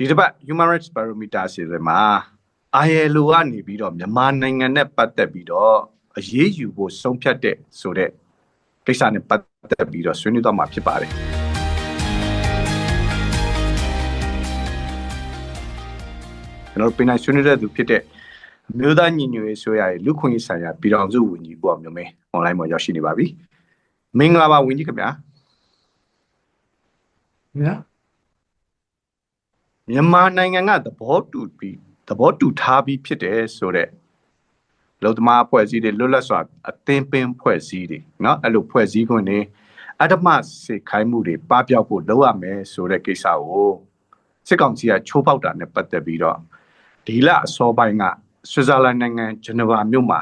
ဒီတစ်ပတ် Human Rights Barometer စီစဉ်မှာ ILO ကနေပြီးတော့မြန်မာနိုင်ငံနဲ့ပတ်သက်ပြီးတော့အရေးယူဖို့ဆုံးဖြတ်တဲ့ဆိုတဲ့ကိစ္စနဲ့ပတ်သက်ပြီးတော့ဆွေးနွေးတော့မှာဖြစ်ပါတယ်ကျွန်တော်ပြင်နိုင်ဆွေးနွေးတဲ့သူဖြစ်တဲ့အမျိုးသားညီညွတ်ရေးဆိုရရဲ့လူခွင့်ရေးဆိုင်ရာပြည်တော်စုဝန်ကြီးကိုအောင်မျိုးမင်း online မှာရောက်ရှိနေပါပြီမင်္ဂလာပါဝန်ကြီးခင်ဗျာညာ မြန်မာနိုင်ငံကသဘောတူပြီးသဘောတူထားပြီးဖြစ်တယ်ဆိုတော့လုံသမားဖွဲ့စည်းတွေလွတ်လပ်စွာအသင်းပင်ဖွဲ့စည်းတွေเนาะအဲ့လိုဖွဲ့စည်းခွင့်တွေအဓမ္မစေခိုင်းမှုတွေပပျောက်ဖို့လုပ်ရမယ်ဆိုတဲ့ကိစ္စကိုစစ်ကောင်စီကချိုးပေါက်တာနဲ့ပတ်သက်ပြီးတော့ဒီလအစောပိုင်းကဆွစ်ဇာလန်နိုင်ငံဂျနီဗာမြို့မှာ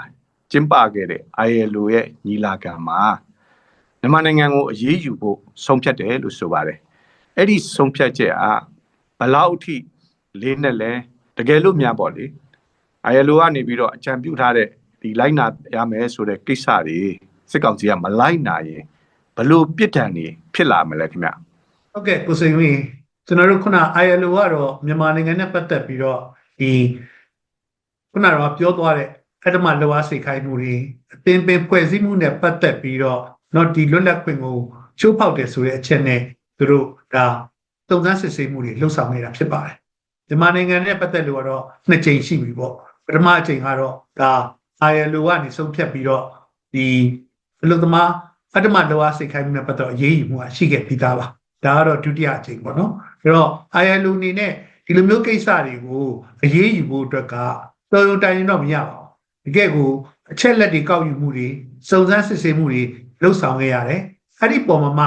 ကျင်းပခဲ့တဲ့ ILO ရဲ့ညီလာခံမှာမြန်မာနိုင်ငံကိုအရေးယူဖို့ဆုံးဖြတ်တယ်လို့ဆိုပါတယ်အဲ့ဒီဆုံးဖြတ်ချက်အား ဘလောက်အထိလေးနဲ့လဲတကယ်လို့များပေါ့လေ ILO ကနေပြီးတော့အကြံပြုထားတဲ့ဒီလိုက်နာရမယ်ဆိုတဲ့ကိစ္စတွေစစ်ကောင်စီကမလိုက်နာရင်ဘလို့ပြစ်ဒဏ်တွေဖြစ်လာမလဲခင်ဗျဟုတ်ကဲ့ကိုစိန်ဝင်းကျွန်တော်တို့ခုန ILO ကတော့မြန်မာနိုင်ငံနဲ့ပတ်သက်ပြီးတော့ဒီခုနကတော့ပြောသွားတဲ့အဓမ္မလောအားစိတ်ခိုင်းမှုတွေအသင်ပင်ဖွဲ့စည်းမှုနဲ့ပတ်သက်ပြီးတော့တော့ဒီလွတ်လပ်ခွင့်ကိုချိုးဖောက်တယ်ဆိုတဲ့အချက်နဲ့သူတို့ဒါ တုံစမ်းစစ်ဆေးမှုတွေလှုပ်ဆောင်နေတာဖြစ်ပါတယ်မြန်မာနိုင်ငံနဲ့ပတ်သက်လို့ကတော့နှစ်ကြိမ်ရှိပြီပေါ့ပထမအကြိမ်ကတော့ဒါ ILO ကနေဆုံးဖြတ်ပြီးတော့ဒီအလုပ်သမားအတ္တမလောအားစိတ်ခိုင်းမှုနဲ့ပတ်သက်အရေးယူမှုကရှိခဲ့ပြီးသားပါဒါကတော့ဒုတိယအကြိမ်ပေါ့နော်အဲ့တော့ ILO အနေနဲ့ဒီလိုမျိုးကိစ္စတွေကိုအရေးယူဖို့အတွက်ကတော်ရုံတိုင်ရင်တော့မရပါဘူးတကယ်ကိုအချက်လက်တွေကောက်ယူမှုတွေစုံစမ်းစစ်ဆေးမှုတွေလှုပ်ဆောင်ခဲ့ရတယ်အဲ့ဒီပုံမှာမှ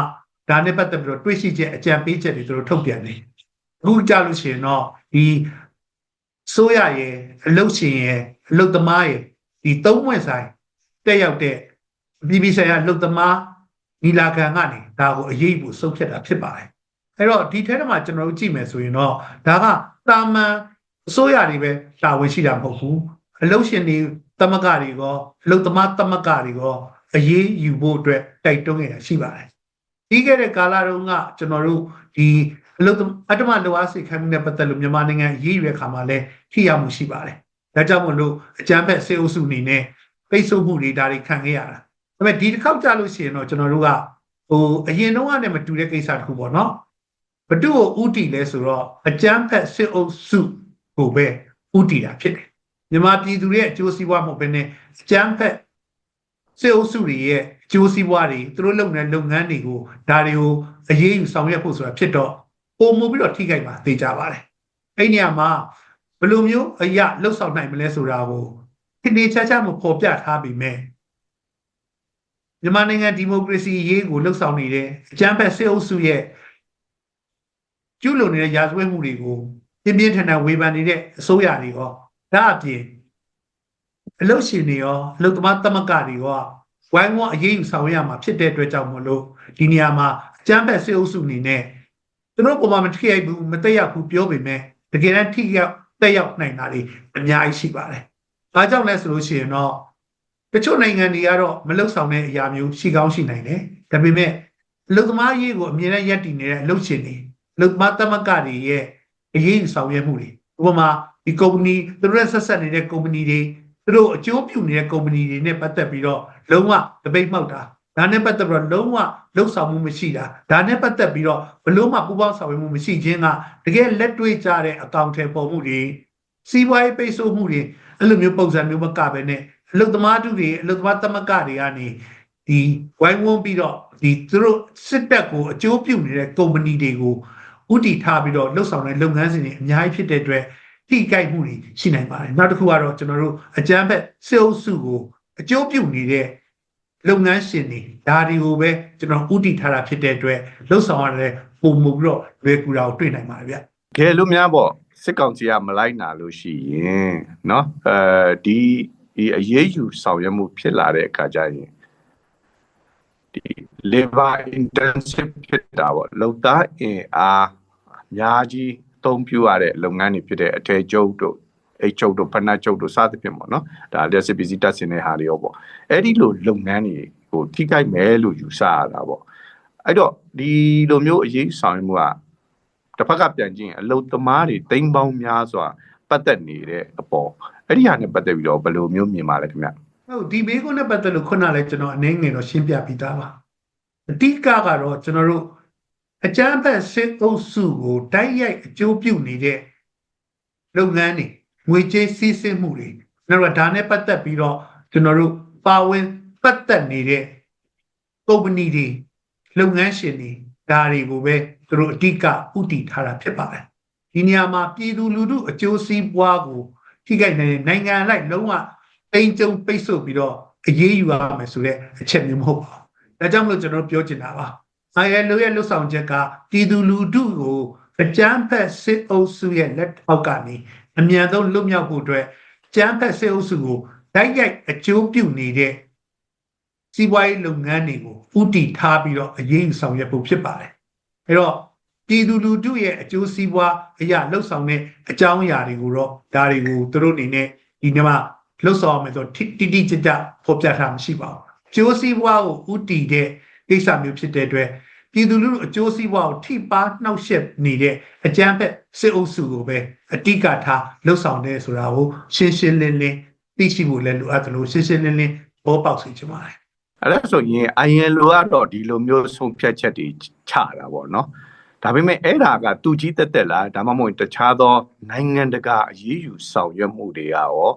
ဒါနဲ့ပတ်သက်ပြီးတော့တွေးရှိချက်အကြံပေးချက်တွေသူတို့ထုတ်ပြန်တယ်အခုကြလို့ရှိရင်တော့ဒီဆိုရရဲ့အလုတ်ရှင်ရဲ့အလုတ်သမားရဲ့ဒီသုံးဝင်ဆိုင်တက်ရောက်တဲ့ပြည်ပြည်ဆိုင်ရာအလုတ်သမားနီလာခံကနေဒါကိုအရေးဖို့ဆုံးဖြတ်တာဖြစ်ပါတယ်အဲ့တော့ဒီထဲမှာကျွန်တော်တို့ကြည့်မယ်ဆိုရင်တော့ဒါကတာမန်အစိုးရတွေပဲတာဝန်ရှိတာမဟုတ်ဘူးအလုတ်ရှင်တွေတမကတွေရောအလုတ်သမားတမကတွေရောအရေးယူဖို့အတွက်တိုက်တွန်းနေတာရှိပါတယ် ပြီးခဲ့တဲ့ကာလတုန်းကကျွန်တော်တို့ဒီအလုတ်အတ္တမလောအားစိတ်ခိုင်းမှုနဲ့ပတ်သက်လို့မြန်မာနိုင်ငံရေးရွယ်ခါမှာလည်းထိရောက်မှုရှိပါတယ်ဒါကြောင့်မို့လို့အကြမ်းဖက်စေအုပ်စုအနေနဲ့ပိတ်ဆို့မှုတွေဒါတွေခံခဲ့ရတာဒါပေမဲ့ဒီတစ်ခေါက်ကြာလို့ရှိရင်တော့ကျွန်တော်တို့ကဟိုအရင်တုန်းကနဲ့မတူတဲ့ကိစ္စတစ်ခုပေါ့နော်ဘတုကိုဥတီလဲဆိုတော့အကြမ်းဖက်စစ်အုပ်စုကိုပဲဥတီတာဖြစ်တယ်မြန်မာပြည်သူတွေရဲ့အကျိုးစီးပွားမဟုတ်ဘဲနဲ့အကြမ်းဖက်စစ်အုပ်စုတွေရဲ့အ ကျိုးစီးပွားတွေသူတို့လုပ်နေတဲ့လုပ်ငန်းတွေကိုဒါတွေကိုအရေးယူဆောင်ရွက်ဖို့ဆိုတာဖြစ်တော့ပုံမှုပြီးတော့ထိခိုက်ပါသိကြပါတယ်အဲ့နေရာမှာဘယ်လိုမျိုးအရာလှုပ်ဆောင်နိုင်မလဲဆိုတာကိုဒီနေချာချာမပေါ်ပြထားပြီးမဲ့မြန်မာနိုင်ငံဒီမိုကရေစီရေးကိုလှုပ်ဆောင်နေတဲ့အကြမ်းဖက်စစ်အုပ်စုရဲ့ကျူးလွန်နေတဲ့ရာဇဝတ်မှုတွေကိုပြင်းပြင်းထန်ထန်ဝေဖန်နေတဲ့အစိုးရတွေရောဒါအပြင်အလုတ်ရှင်တွေရောအလုတ်သမားသမဂ္ဂတွေရော ဝိုင်းဝန်းအရေးယူဆောင်ရမှာဖြစ်တဲ့အတွက်ကြောင့်မလို့ဒီနေရာမှာအကြမ်းဖက်စစ်အုပ်စုအနေနဲ့သူတို့ပုံမှန်မထိရိုက်ဘူးမတက်ရောက်ဘူးပြောပေမဲ့တကယ်တမ်းထိရောက်တက်ရောက်နိုင်တာတွေအများကြီးရှိပါတယ်။ဒါကြောင့်လဲဆိုလို့ရှိရင်တော့တချို့နိုင်ငံတွေကတော့မလုံဆောင်တဲ့အရာမျိုးရှိကောင်းရှိနိုင်တယ်။ဒါပေမဲ့လုံသမားရေးကိုအမြဲတမ်းယက်တည်နေတဲ့အလုပ်ရှင်တွေလုံသမားသမဂ္ဂတွေရဲ့အရေးဆောင်ရွက်မှုတွေဥပမာဒီကုမ္ပဏီသူတို့ဆက်ဆက်နေတဲ့ကုမ္ပဏီတွေ သူတို့အကျိုးပြုနေတဲ့ကုမ္ပဏီတွေနဲ့ပတ်သက်ပြီးတော့လုံးဝတပိတ်မှောက်တာဒါနဲ့ပတ်သက်ပြီးတော့လုံးဝလှုပ်ဆောင်မှုမရှိတာဒါနဲ့ပတ်သက်ပြီးတော့ဘလို့မှပူပေါင်းဆောင်ရွက်မှုမရှိခြင်းကတကယ်လက်တွေ့ကြတဲ့အကောင့်ထဲပေါ်မှုတွေစီးပွားရေးပိတ်ဆို့မှုတွေအဲ့လိုမျိုးပုံစံမျိုးမကပဲနဲ့အလုသမားတူတွေအလုသမားသမဂ္ဂတွေကနေဒီဝိုင်းဝန်းပြီးတော့ဒီသူတို့စစ်တပ်ကိုအကျိုးပြုနေတဲ့ကုမ္ပဏီတွေကိုဥတီထားပြီးတော့လှုပ်ဆောင်တဲ့လုပ်ငန်းစဉ်တွေအများကြီးဖြစ်တဲ့အတွက် ထိကြိုက်မှုတွေရှိနိုင်ပါတယ်နောက်တစ်ခုကတော့ကျွန်တော်တို့အကြမ်းဖက်စစ်အုပ်စုကိုအကျိုးပြုနေတဲ့လုပ်ငန်းရှင်တွေဒါတွေကိုပဲကျွန်တော်ဥတီထားတာဖြစ်တဲ့အတွက်လှုပ်ဆောင်ရတဲ့ပုံမှုပြီးတော့လွယ်ကူတာကိုတွေ့နိုင်ပါတယ်ဗျ ကဲလို့များပေါ့စစ်ကောင်စီကမလိုက်နာလို့ရှိရင်เนาะအဲဒီဒီအရေးယူဆောင်ရွက်မှုဖြစ်လာတဲ့အခါကျရင်ဒီ labor intensive ဖြစ်တာပေါ့လုံသားအင်အားအများကြီးအ သုံးပြုရတဲ့လုပ်ငန်းတွေဖြစ်တဲ့အထည်ချုပ်တို့အိတ်ချုပ်တို့ဖနက်ချုပ်တို့စသဖြင့်ပေါ့နော်ဒါလက်စစ်ပစ္စည်းတက်စင်တဲ့ဟာတွေရောပေါ့အဲ့ဒီလိုလုပ်ငန်းတွေကိုထိခိုက်မယ်လို့ယူဆရတာပေါ့အဲ့တော့ဒီလိုမျိုးအရေးဆောင်ရွက်မှုကတစ်ဖက်ကပြန်ကြည့်ရင်အလုတ်သမားတွေတိမ်ပေါင်းများစွာပတ်သက်နေတဲ့အပေါ်အဲ့ဒီဟာနဲ့ပတ်သက်ပြီးတော့ဘယ်လိုမျိုးမြင်ပါလဲခင်ဗျဟုတ်ဒီဘေးကုန်းနဲ့ပတ်သက်လို့ခုနလည်းကျွန်တော်အနေငယ်တော့ရှင်းပြပြီးသားပါအတိကကတော့ကျွန်တော်တို့ အကြမ်းဖက်စစ်အုပ်စုကိုတိုက်ရိုက်အကျိုးပြုနေတဲ့လုပ်ငန်းတွေငွေကြေးစီးဆင်းမှုတွေနောက်တော့ဒါနဲ့ပတ်သက်ပြီးတော့ကျွန်တော်တို့ပါဝင်ပတ်သက်နေတဲ့ကုမ္ပဏီတွေလုပ်ငန်းရှင်တွေဒါတွေကိုပဲသူတို့အတိကဥတည်ထားတာဖြစ်ပါတယ်ဒီနေရာမှာပြည်သူလူထုအကျိုးစီးပွားကိုထိခိုက်နေတဲ့နိုင်ငံလိုက်လုံးဝတိမ်ကြုံပိတ်ဆို့ပြီးတော့အရေးယူရမယ်ဆိုတဲ့အချက်မျိုးမဟုတ်ပါဘူး။ဒါကြောင့်မလို့ကျွန်တော်ပြောချင်တာပါ။ ILO ရဲ့လှုပ်ဆောင်ချက်ကပြည်သူလူထုကိုအကြမ်းဖက်စစ်အုပ်စုရဲ့လက်အောက်ကနေအမြန်ဆုံးလွတ်မြောက်ဖို့အတွက်ကြမ်းဖက်စစ်အုပ်စုကိုတိုက်ရိုက်အကျိုးပြုနေတဲ့စီးပွားရေးလုပ်ငန်းတွေကိုဥတီထားပြီးတော့အရေးယူဆောင်ရွက်ဖို့ဖြစ်ပါတယ်။အဲတော့ပြည်သူလူထုရဲ့အကျိုးစီးပွားအရာလှုပ်ဆောင်တဲ့အကြောင်းအရာတွေကိုတော့ဒါတွေကိုသူတို့အနေနဲ့ဒီနေ့မှာလှုပ်ဆောင်ရမယ်ဆိုတိတိတိကျကျဖော်ပြထားမှရှိပါဘူး။ကျိုးစည်းပွားကိုဥတီတဲ့ ကိစ္စမျိုးဖြစ်တဲ့အတွက်ပြည်သူလူထုအကျိုးစည်းပွားကိုထိပါနှောက်ယှက်နေတဲ့အကြမ်းဖက်စစ်အုပ်စုကိုပဲအတိကထားလှုပ်ဆောင်တယ်ဆိုတာကိုရှင်းရှင်းလင်းလင်းသိရှိဖို့လည်းလိုအပ်တယ်လို့ရှင်းရှင်းလင်းလင်းဘောပေါက်စေချင်ပါတယ်အဲ့ဒါဆိုရင် ILO ကတော့ဒီလိုမျိုးဆုံးဖြတ်ချက်တွေချတာပေါ့နော်ဒါပေမဲ့အဲ့ဒါကတူကြီးတက်တက်လားဒါမှမဟုတ်တခြားသောနိုင်ငံတကာအရေးယူဆောင်ရွက်မှုတွေကရော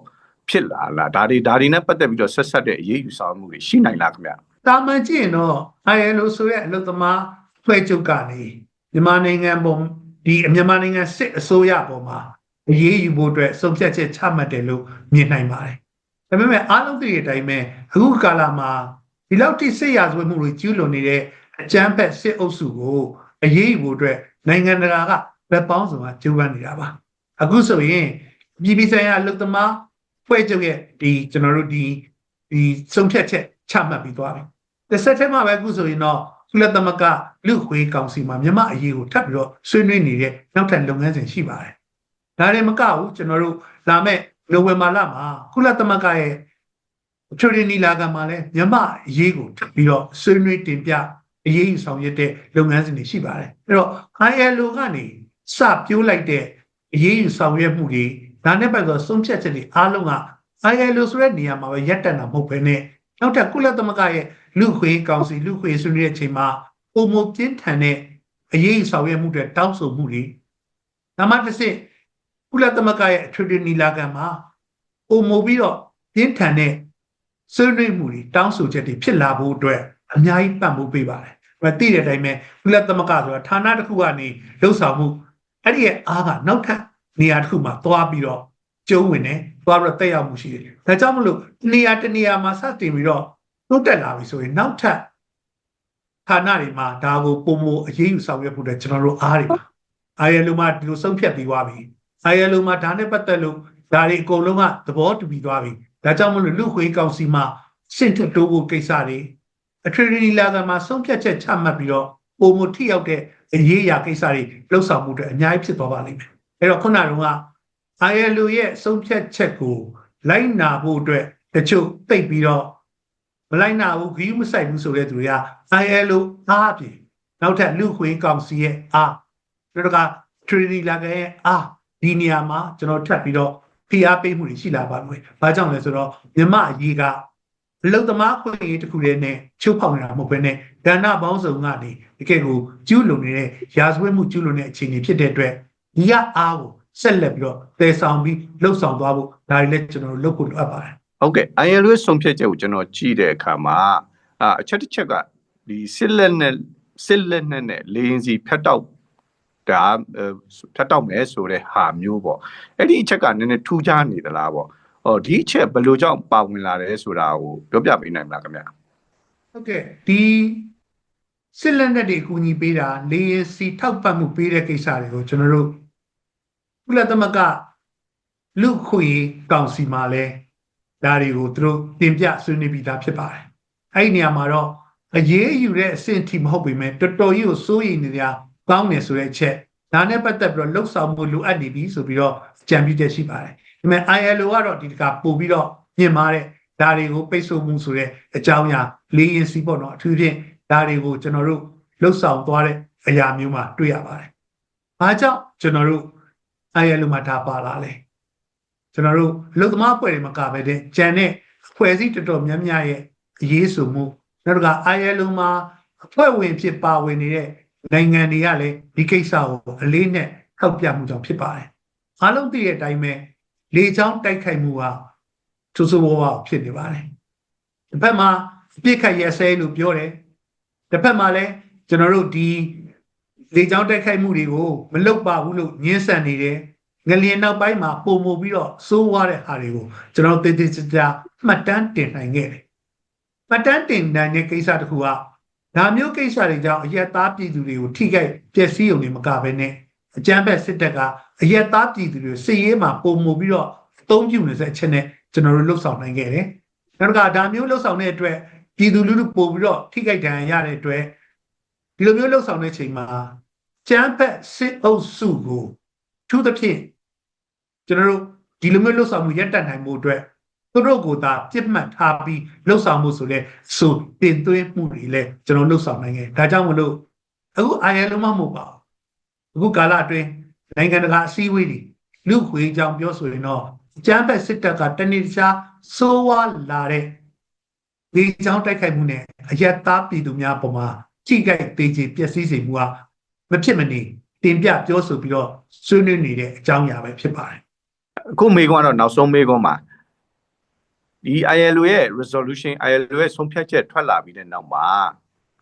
ဖြစ်လာလားဒါတွေဒါတွေနဲ့ပတ်သက်ပြီးတော့ဆက်ဆက်တဲ့အရေးယူဆောင်မှုတွေရှိနိုင်လားခင်ဗျ။ တာမန်ကြည့်ရင်တော့ ILO ဆိုတဲ့အလုပ်သမားဖွဲ့ချုပ်ကနေမြန်မာနိုင်ငံပုံဒီမြန်မာနိုင်ငံစစ်အစိုးရပေါ်မှာအရေးယူဖို့အတွက်ဆုံးဖြတ်ချက်ချမှတ်တယ်လို့မြင်နိုင်ပါတယ်။ဒါပေမဲ့အားလုံးသိတဲ့အတိုင်းပဲအခုကာလမှာဒီလောက်ထိစစ်ရာဇဝတ်မှုတွေကျူးလွန်နေတဲ့အကြမ်းဖက်စစ်အုပ်စုကိုအရေးယူဖို့အတွက်နိုင်ငံတကာကဗက်ပေါင်းစုံကကြိုးပမ်းနေတာပါ။အခုဆိုရင်ပြည်ပဆိုင်ရာအလုပ်သမားဖွဲ့ချုပ်ရဲ့ဒီကျွန်တော်တို့ဒီဒီဆုံးဖြတ်ချက် ချမှတ်ပြီးသွားပြီ။တစ်ဆက်တည်းမှာပဲအခုဆိုရင်တော့ကုလသမဂ္ဂလူ့ခွေးကောင်စီမှာမြန်မာအရေးကိုထပ်ပြီးတော့ဆွေးနွေးနေတဲ့နောက်ထပ်လုပ်ငန်းစဉ်ရှိပါတယ်။ဒါလည်းမကဘူးကျွန်တော်တို့လာမဲ့နိုဝင်ဘာလမှာကုလသမဂ္ဂရဲ့အထွေထွေနီလာခံမှာလည်းမြန်မာအရေးကိုထပ်ပြီးတော့ဆွေးနွေးတင်ပြအရေးယူဆောင်ရွက်တဲ့လုပ်ငန်းစဉ်တွေရှိပါတယ်။အဲ့တော့ ILO ကနေစပြိုးလိုက်တဲ့အရေးယူဆောင်ရွက်မှုတွေဒါနဲ့ပတ်သက်ဆုံးဖြတ်ချက်တွေအားလုံးက ILO ဆိုတဲ့နေရာမှာပဲရပ်တန့်တာမဟုတ်ဘဲနဲ့ နောက်ထပ်ကုလသမဂ္ဂရဲ့လူခွေကောင်စီလူခွေဆွေးနွေးတဲ့အချိန်မှာပုံမပြင်းထန်တဲ့အရေးယူဆောင်ရွက်မှုတွေတောင်းဆိုမှုတွေဒါမှတစ်စစ်ကုလသမဂ္ဂရဲ့အထွေထွေနီလာခံမှာပုံမပြီးတော့ပြင်းထန်တဲ့ဆွေးနွေးမှုတွေတောင်းဆိုချက်တွေဖြစ်လာဖို့အတွက်အများကြီးပံ့ပိုးပေးပါတယ်။ဒါသိတဲ့အတိုင်းပဲကုလသမဂ္ဂဆိုတာဌာနတစ်ခုကနေလှုပ်ဆောင်မှုအဲ့ဒီရဲ့အားကနောက်ထပ်နေရာတစ်ခုမှာသွားပြီးတော့ကျုံးဝင်တယ် သွားပြီးတော့တက်ရောက်မှုရှိတယ်။ဒါကြောင့်မလို့နေရာတစ်နေရာမှာစတင်ပြီးတော့တိုးတက်လာပြီဆိုရင်နောက်ထပ်ဌာနတွေမှာဒါကိုပုံမအရေးယူဆောင်ရွက်ဖို့အတွက်ကျွန်တော်တို့အားတွေပါ။ ILO မှာဒီလိုဆုံးဖြတ်ပြီးသွားပြီ။ ILO မှာဒါနဲ့ပတ်သက်လို့ဒါတွေအကုန်လုံးကသဘောတူပြီးသွားပြီ။ဒါကြောင့်မလို့လူခွေကောင်စီမှာစင့်ထတိုးဖို့ကိစ္စတွေအထွေထွေလာကမှာဆုံးဖြတ်ချက်ချမှတ်ပြီးတော့ပုံမထိရောက်တဲ့အရေးအရာကိစ္စတွေလှုပ်ဆောင်မှုတွေအများကြီးဖြစ်သွားပါလိမ့်မယ်။အဲ့တော့ခုနကက ILO ရဲ့ဆုံးဖြတ်ချက်ကိုလိုက်နာဖို့အတွက်တချို့သိပ်ပြီးတော့မလိုက်နာဘူးဂီးမဆိုင်ဘူးဆိုတဲ့သူတွေက ILO အားဖြင့်နောက်ထပ်လူခွေကောင်စီရဲ့အားတို့က Trinity လာကရဲ့အားဒီနေရာမှာကျွန်တော်ထပ်ပြီးတော့ဖိအားပေးမှုတွေရှိလာပါမယ်။ဘာကြောင့်လဲဆိုတော့မြမအရေးကအလုတ်သမားခွင့်ရေးတစ်ခုတည်းနဲ့ချိုးဖောက်နေတာမဟုတ်ဘဲနဲ့ဒါနပေါင်းစုံကနေတကယ်ကိုကျူးလွန်နေတဲ့ရာဇဝတ်မှုကျူးလွန်တဲ့အခြေအနေဖြစ်တဲ့အတွက်ဒီကအားကို ဆက်လက်ပြီးတော့တည်ဆောင်ပြီးလှုပ်ဆောင်သွားဖို့ဒါတွေလည်းကျွန်တော်တို့လုပ်ဖို့လိုအပ်ပါတယ်ဟုတ်ကဲ့ ILO ရဲ့ဆုံးဖြတ်ချက်ကိုကျွန်တော်ကြည့်တဲ့အခါမှာအာအချက်တစ်ချက်ကဒီစစ်လက်နဲ့စစ်လက်နဲ့နဲ့လေရင်စီဖတ်တော့ဒါအဲဖတ်တော့မယ်ဆိုတဲ့ဟာမျိုးပေါ့အဲ့ဒီအချက်ကနည်းနည်းထူးခြားနေသလားပေါ့ဟောဒီအချက်ဘယ်လိုကြောင့်ပါဝင်လာတယ်ဆိုတာကိုပြောပြပေးနိုင်မလားခင်ဗျာဟုတ်ကဲ့ဒီစစ်လက်နက်တွေအကူအညီပေးတာလေရင်စီထောက်ပံ့မှုပေးတဲ့ကိစ္စတွေကိုကျွန်တော်တို့ ကုလသမဂ္ဂလူခွေကောင်စီမှာလဲဒါတွေကိုသူတို့တင်ပြဆွေးနွေးပြီးသားဖြစ်ပါတယ်အဲ့ဒီနေရာမှာတော့အရေးယူတဲ့အဆင့်အထိမဟုတ်ပေမဲ့တော်တော်ကြီးကိုစိုးရိမ်နေကြကောင်းတယ်ဆိုတဲ့အချက်ဒါနဲ့ပတ်သက်ပြီးတော့လှုပ်ဆောင်မှုလိုအပ်နေပြီဆိုပြီးတော့ကြံပြချက်ရှိပါတယ်ဒါပေမဲ့ ILO ကတော့ဒီတကပို့ပြီးတော့မြင်ပါတယ်ဒါတွေကိုပိတ်ဆို့မှုဆိုတဲ့အကြောင်းအရာလေးရင်စီပေါ့နော်အထူးဖြင့်ဒါတွေကိုကျွန်တော်တို့လှုပ်ဆောင်သွားတဲ့အရာမျိုးမှာတွေ့ရပါတယ်။ဘာကြောင့်ကျွန်တော်တို့ ILO မှာဒါပါလာလဲကျွန်တော်တို့အလုသမားအဖွဲ့တွေမကပဲတဲ့ဂျန်တဲ့အဖွဲ့အစည်းတော်တော်များများရဲ့အရေးဆိုမှုနောက်တစ်ခါ ILO မှာအဖွဲ့ဝင်ဖြစ်ပါဝင်နေတဲ့နိုင်ငံတွေကလည်းဒီကိစ္စကိုအလေးနဲ့ထောက်ပြမှုကြောင့်ဖြစ်ပါတယ်အားလုံးသိတဲ့အတိုင်းပဲလေချောင်းတိုက်ခိုက်မှုကထူးဆန်းဝါးဖြစ်နေပါတယ်တစ်ဖက်မှာအပြစ်ခတ်ရဲဆဲလို့ပြောတယ်တစ်ဖက်မှာလည်းကျွန်တော်တို့ဒီ လေချောင်းတိုက်ခိုက်မှုတွေကိုမလုပ်ပါဘူးလို့ညှင်းဆန်နေတယ်ငလျင်နောက်ပိုင်းမှာပုံမပြီးတော့စိုးဝါတဲ့ဟာတွေကိုကျွန်တော်တို့တည်တည်ကြမှတ်တမ်းတင်နိုင်ခဲ့တယ်မှတ်တမ်းတင်နိုင်တဲ့ကိစ္စတစ်ခုကဒါမျိုးကိစ္စတွေကြောင့်အရက်သားပြည်သူတွေကိုထိခိုက်ပျက်စီးုံတွေမကဘဲနဲ့အကြမ်းဖက်စစ်တပ်ကအရက်သားပြည်သူတွေစစ်ရေးမှာပုံမပြီးတော့အသုံးပြုနေတဲ့အချက်နဲ့ကျွန်တော်တို့လှုပ်ဆောင်နိုင်ခဲ့တယ်နောက်တစ်ခါဒါမျိုးလှုပ်ဆောင်တဲ့အတွက်ပြည်သူလူထုပို့ပြီးတော့ထိခိုက်ဒဏ်ရာရတဲ့အတွက် ဒီလိုမျိုးလှုပ်ဆောင်တဲ့ချိန်မှာကျန်းဖက်စစ်အုပ်စုကိုထူးသဖြင့်ကျွန်တော်တို့ဒီလိုမျိုးလှုပ်ဆောင်မှုရပ်တန့်နိုင်မှုအတွက်သူတို့ကိုသာပြစ်မှတ်ထားပြီးလှုပ်ဆောင်မှုဆိုလဲဆိုတင်သွင်းမှုတွေလဲကျွန်တော်လှုပ်ဆောင်နိုင်ခဲ့ဒါကြောင့်မလို့အခုအာရလုံးမမဟုတ်ပါဘူးအခုကာလအတွင်းနိုင်ငံတကာအစည်းအဝေးတွေလူခွေကြောင်ပြောဆိုရင်တော့ကျန်းဖက်စစ်တပ်ကတနေ့တခြားစိုးဝါလာတဲ့ဒီကြောင်တိုက်ခိုက်မှုနဲ့အယက်သားပြည်သူများပေါ်မှာ ထိခိုက်သေးချေပျက်စီးစေမှုကမဖြစ်မနေတင်ပြပြောဆိုပြီးတော့ဆွေးနွေးနေတဲ့အကြောင်းအရာပဲဖြစ်ပါတယ်အခုမေကွန်းကတော့နောက်ဆုံးမေကွန်းမှာဒီ ILO ရဲ့ resolution ILO ရဲ့ဆုံးဖြတ်ချက်ထွက်လာပြီးတဲ့နောက်မှာ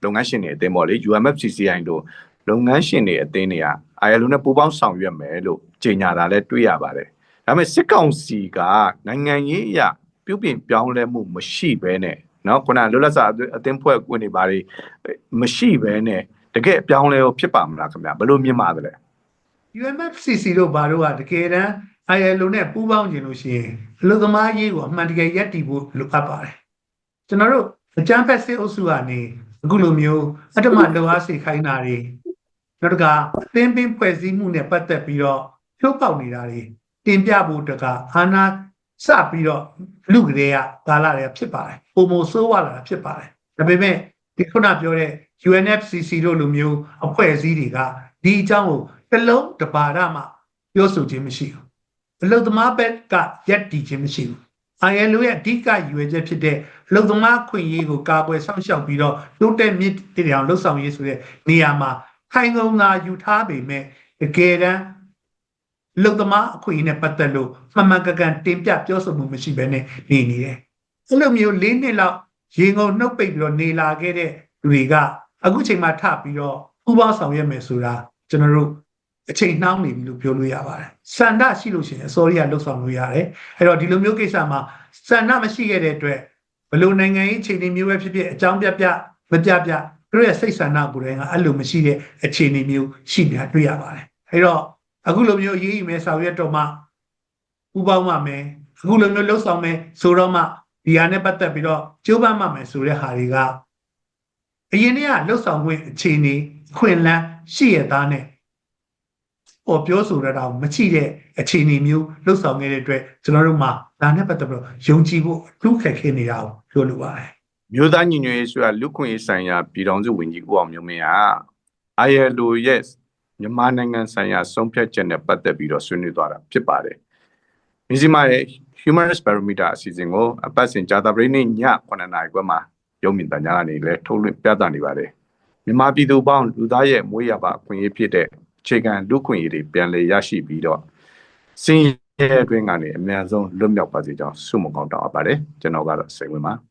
လုပ်ငန်းရှင်တွေအသင်းပေါ့လေ UMFCCI တို့လုပ်ငန်းရှင်တွေအသင်းတွေက ILO နဲ့ပူးပေါင်းဆောင်ရွက်မယ်လို့ကြေညာတာလည်းတွေ့ရပါတယ်။ဒါပေမဲ့စစ်ကောင်စီကနိုင်ငံရေးအရပြုပြင်ပြောင်းလဲမှုမရှိဘဲနဲ့ နော်ခုနလွတ်လပ်စွာအသင်းဖွဲ့ကွင်းတွေဘာတွေမရှိဘဲနဲ့တကယ်အပြောင်းလဲဖြစ်ပါမလားခင်ဗျာဘယ်လိုမြင်ပါသလဲ UMFCC တို့ဘာတို့ကတကယ်တမ်း ILO နဲ့ပူးပေါင်းခြင်းလို့ရှိရင်အလုပ်သမားရေးကိုအမှန်တကယ်ရပ်တည်ဖို့လိုအပ်ပါတယ်ကျွန်တော်တို့အကြမ်းဖက်စစ်အုပ်စုကနေအခုလိုမျိုးအတ္တမလောအားစေခိုင်းတာတွေနောက်တကသင်းပင်းဖွဲ့စည်းမှုနဲ့ပတ်သက်ပြီးတော့ဖြုတ်ပေါက်နေတာတွေတင်ပြဖို့တကအာဏာ စပြီးတော့လူကလေးကကာလာတွေဖြစ်ပါတယ်ပုံမဆိုးဝါလာတာဖြစ်ပါတယ်ဒါပေမဲ့ဒီခုနပြောတဲ့ UNFCC တို့လိုမျိုးအဖွဲ့အစည်းတွေကဒီအကြောင်းကိုတစ်လုံးတပါဒမှပြောဆိုခြင်းမရှိဘူးအလုသမားဘက်ကရက်တည်ခြင်းမရှိဘူး ILO ရဲ့အဓိကရွေချက်ဖြစ်တဲ့လုံသမားခွင့်ရေးကိုကာကွယ်ဆောင်ရှောက်ပြီးတော့တိုးတက်မြင့်တဲ့အောင်လှုပ်ဆောင်ရေးဆိုတဲ့နေရာမှာခိုင်ကုန်သာယူထားပေမဲ့တကယ်တမ်း လုံသမားအခွင့်အရေးနဲ့ပတ်သက်လို့မှန်မှန်ကန်ကန်တင်ပြပြောဆိုမှုမရှိဘဲနဲ့နေနေတယ်။အဲ့လိုမျိုး၄နှစ်လောက်ရေငုံနှုတ်ပိတ်ပြီးတော့နေလာခဲ့တဲ့လူတွေကအခုချိန်မှာထပြီးတော့ပူပေါင်းဆောင်ရွက်မယ်ဆိုတာကျွန်တော်တို့အချိန်နှောင်းနေပြီလို့ပြောလို့ရပါတယ်။စန္ဒရှိလို့ရှိရင်အစောကြီးကလှုပ်ဆောင်လို့ရတယ်။အဲ့တော့ဒီလိုမျိုးကိစ္စမှာစန္ဒမရှိခဲ့တဲ့အတွက်ဘလို့နိုင်ငံရေးအခြေအနေမျိုးပဲဖြစ်ဖြစ်အကြောင်းပြပြမပြပြသူတို့ရဲ့စိတ်ဆန္ဒကိုယ်တိုင်ကအဲ့လိုမရှိတဲ့အခြေအနေမျိုးရှိနေတာတွေ့ရပါတယ်။အဲ့တော့ အခုလိုမျိုးရေးယူမယ်ဆောင်ရွက်တော့မှဥပေါင်းမှမယ်အခုလိုမျိုးလှုပ်ဆောင်မယ်ဆိုတော့မှဒီဟာနဲ့ပတ်သက်ပြီးတော့ကြိုးပမ်းမှမယ်ဆိုတဲ့ဟာတွေကအရင်ကလှုပ်ဆောင်ခွင့်အခြေအနေခွင့်လန်းရှိရသားနဲ့ဟောပြောဆိုရတာမချိတဲ့အခြေအနေမျိုးလှုပ်ဆောင်ခဲ့တဲ့အတွက်ကျွန်တော်တို့မှာဒါနဲ့ပတ်သက်ပြီးတော့ယုံကြည်ဖို့အထူးခက်ခဲနေတာကိုပြောလိုပါတယ်မြို့သားညီညွတ်ရေးဆိုတာလူခွင့်ရေးဆိုင်ရာပြည်ထောင်စုဝန်ကြီးဦးအောင်မျိုးမင်းက ILO ရဲ့ မြန်မာနိုင်ငံဆိုင်ရာဆုံးဖြတ်ချက်နဲ့ပတ်သက်ပြီးတော့ဆွေးနွေးသွားတာဖြစ်ပါတယ်။မြစီမာရဲ့ Human Rights Barometer အစီအစဉ်ကိုအပတ်စဉ်ကြာသပတေးနေ့ည9:00နာရီခွဲမှာရုံမြင့်တန်ကြားကနေလဲထုတ်လွှင့်ပြသနေပါတယ်။မြန်မာပြည်သူပေါင်းလူသားရဲ့မွေးရပါအခွင့်အရေးဖြစ်တဲ့အခြေခံလူခွင့်ရေးတွေပြန်လည်ရရှိပြီးတော့စင်ရဲအတွင်းကနေအများဆုံးလွတ်မြောက်ပါစေကြောင်းဆုမကောင်းတောင်းအပ်ပါတယ်။ကျွန်တော်ကတော့စိတ်ဝင်ပါ